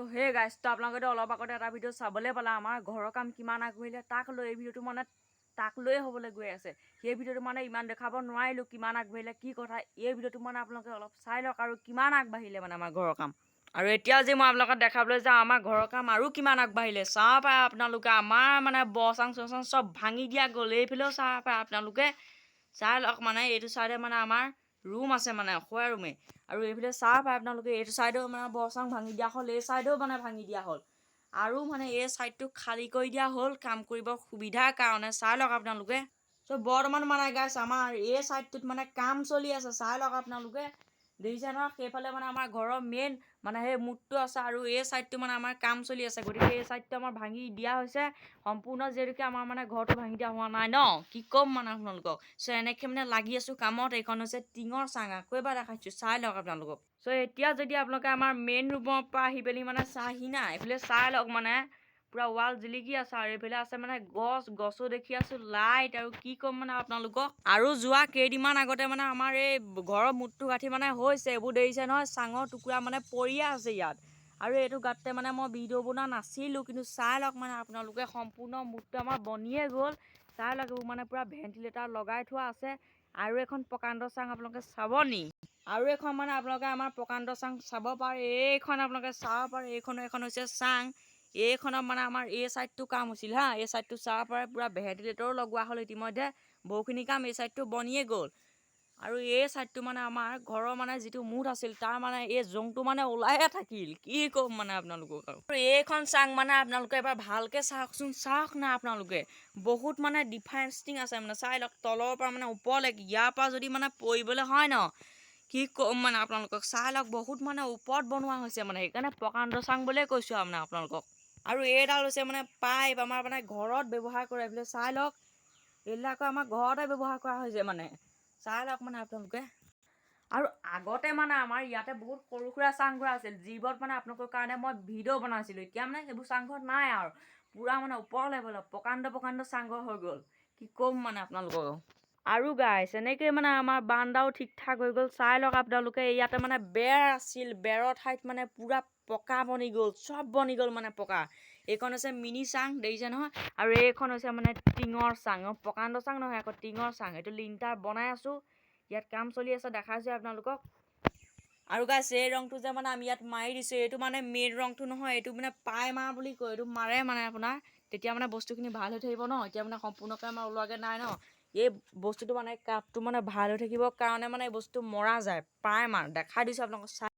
তো সেই গাইজটো আপোনালোকে অলপ আগতে এটা ভিডিঅ' চাবলৈ পালে আমাৰ ঘৰৰ কাম কিমান আগবাঢ়িলে তাক লৈ এই ভিডিঅ'টো মানে তাক লৈয়ে হ'বলৈ গৈ আছে। সেই ভিডিঅ'টো মানে ইমান দেখাব নোৱাৰিলোঁ কিমান আগবাঢ়িলে কি কথা এই ভিডিঅ'টো মানে আপোনালোকে অলপ চাই লওক আৰু কিমান আগবাঢ়িলে মানে আমাৰ ঘৰৰ কাম। আৰু এতিয়া যে মই আপোনালোকক দেখাবলৈ যাওঁ আমাৰ ঘৰৰ কাম আৰু কিমান আগবাঢ়িলে চাওঁ পায় আপোনালোকে আমাৰ মানে বচাং চচাং চব ভাঙি দিয়া গ'ল। এইফালেও চাওঁ পায় আপোনালোকে চাই লওক মানে এইটো চাইডে মানে আমাৰ ৰুম আছে মানে শোৱা ৰুমে আৰু এইফালে চাহ পায় আপোনালোকে এইটো চাইডেও মানে বৰচাং ভাঙি দিয়া হ'ল, এই ছাইডেও মানে ভাঙি দিয়া হ'ল। আৰু মানে এই ছাইডটো খালী কৰি দিয়া হ'ল, কাম কৰিব সুবিধাৰ কাৰণে। চাই লওক আপোনালোকে। চ' বৰ্তমান মানে গাইছ আমাৰ এই ছাইডটোত মানে কাম চলি আছে, চাই লওক আপোনালোকে। দেখিছে নহয় সেইফালে মানে আমাৰ ঘৰৰ মেইন মানে সেই মুঠটো আছে আৰু এই চাইডটো মানে আমাৰ কাম চলি আছে। গতিকে এই চাইডটো আমাৰ ভাঙি দিয়া হৈছে। সম্পূৰ্ণ যিহেতুকে আমাৰ মানে ঘৰটো ভাঙি দিয়া হোৱা নাই ন? কি ক'ম মানে আপোনালোকক? চ' এনেকৈ মানে লাগি আছোঁ কামত। এইখন হৈছে টিঙৰ চাং আকৌ এবাৰ দেখাইছোঁ। চাই লওক আপোনালোকক। চ' এতিয়া যদি আপোনালোকে আমাৰ মেইন ৰুমৰ পৰা আহি পেলি মানে চাহি না, এইফালে চাই লওক মানে। পূৰা ৱাল জিলিকি আছে আৰু এইফালে আছে মানে গছ, গছো দেখি আছোঁ, লাইট আৰু কি ক'ম মানে আপোনালোকক। আৰু যোৱা কেইদিনমান আগতে মানে আমাৰ এই ঘৰৰ মুঠটো গাঁঠি মানে হৈছে, এইবোৰ দেখিছে নহয়, চাঙৰ টুকুৰা মানে পৰিয়ে আছে ইয়াত। আৰু এইটো গাঁততে মানে মই ভিডিঅ' বনোৱা নাছিলোঁ, কিন্তু চাই লওক মানে আপোনালোকে সম্পূৰ্ণ মুঠটো আমাৰ বনিয়ে গ'ল। চাই লওক, এইবোৰ মানে পূৰা ভেণ্টিলেটাৰ লগাই থোৱা আছে। আৰু এখন প্ৰকাণ্ড চাং আপোনালোকে চাব নি? আৰু এখন মানে আপোনালোকে আমাৰ প্ৰকাণ্ড চাং চাব পাৰে, এইখন আপোনালোকে চাব পাৰে এইখন এখন হৈছে চাং। এইখনত মানে আমাৰ এই ছাইডটো কাম হৈছিল হা। এই ছাইডটো চাব পাৰে পূৰা ভেণ্টিলেটৰো লগোৱা হ'ল ইতিমধ্যে। বহুখিনি কাম এই ছাইডটো বনিয়ে গ'ল। আৰু এই ছাইডটো মানে আমাৰ ঘৰৰ মানে যিটো মুঠ আছিল তাৰ মানে এই জংটো মানে ওলাইয়ে থাকিল। কি ক'ম মানে আপোনালোকক আৰু। এইখন চাং মানে আপোনালোকে এবাৰ ভালকৈ চাওকচোন। চাওক না আপোনালোকে। বহুত মানে ডিফাৰেঞ্চিং আছে মানে। চাই লওক তলৰ পৰা মানে ওপৰলৈকে ইয়াৰ পৰা যদি মানে পৰিবলৈ হয় ন কি ক'ম মানে আপোনালোকক। চাই লওক বহুত মানে ওপৰত বনোৱা হৈছে মানে। সেইকাৰণে প্ৰকাণ্ড চাং বুলিয়ে কৈছোঁ আৰু মানে আপোনালোকক। আৰু এইডাল হৈছে মানে পাইপ আমাৰ মানে ঘৰত ব্যৱহাৰ কৰে এইফালে চাই লওক। এইবিলাক আমাৰ ঘৰতে ব্যৱহাৰ কৰা হৈছে মানে। চাই লওক মানে আপোনালোকে। আৰু আগতে মানে আমাৰ ইয়াতে বহুত সৰু সুৰা চাংঘৰ আছিল। যিবোৰত মানে আপোনালোকৰ কাৰণে মই ভিডিঅ' বনাইছিলোঁ। এতিয়া মানে সেইবোৰ চাংঘৰ নাই আৰু। পূৰা মানে ওপৰ লেভেলত প্ৰকাণ্ড প্ৰকাণ্ড চাংঘৰ হৈ গ'ল। কি ক'ম মানে আপোনালোকক। আৰু গাইছ এনেকৈ মানে আমাৰ বান্দাও ঠিক ঠাক হৈ গ'ল। চাই লওক আপোনালোকে ইয়াতে মানে বেৰ আছিল বেৰৰ ঠাইত মানে পূৰা পকা বনি গ'ল চব বনি গ'ল মানে পকা। এইখন হৈছে মিনি চাং দেখিছে নহয়? আৰু এইখন হৈছে মানে টিঙৰ চাং অ, প্ৰকাণ্ড চাং নহয় আকৌ টিঙৰ চাং। এইটো লিণ্টাৰ বনাই আছোঁ। ইয়াত কাম চলি আছে দেখাইছোঁ আপোনালোকক। আৰু গাইছ এই ৰংটো যে মানে আমি ইয়াত মাৰি দিছোঁ এইটো মানে মেইন ৰংটো নহয় এইটো মানে পাই মাৰা বুলি কয় এইটো মাৰে মানে আপোনাৰ। তেতিয়া মানে বস্তুখিনি ভাল হৈ থাকিব ন এতিয়া মানে সম্পূৰ্ণকৈ আমাৰ ওলোৱাকৈ নাই ন। এই বস্তুটো মানে কাপটো মানে ভালো হৈ থাকিবৰ কাৰণে মানে এই বস্তুটো মৰা যায় প্ৰায় মাৰ দেখাই দিছোঁ আপোনালোকক চাই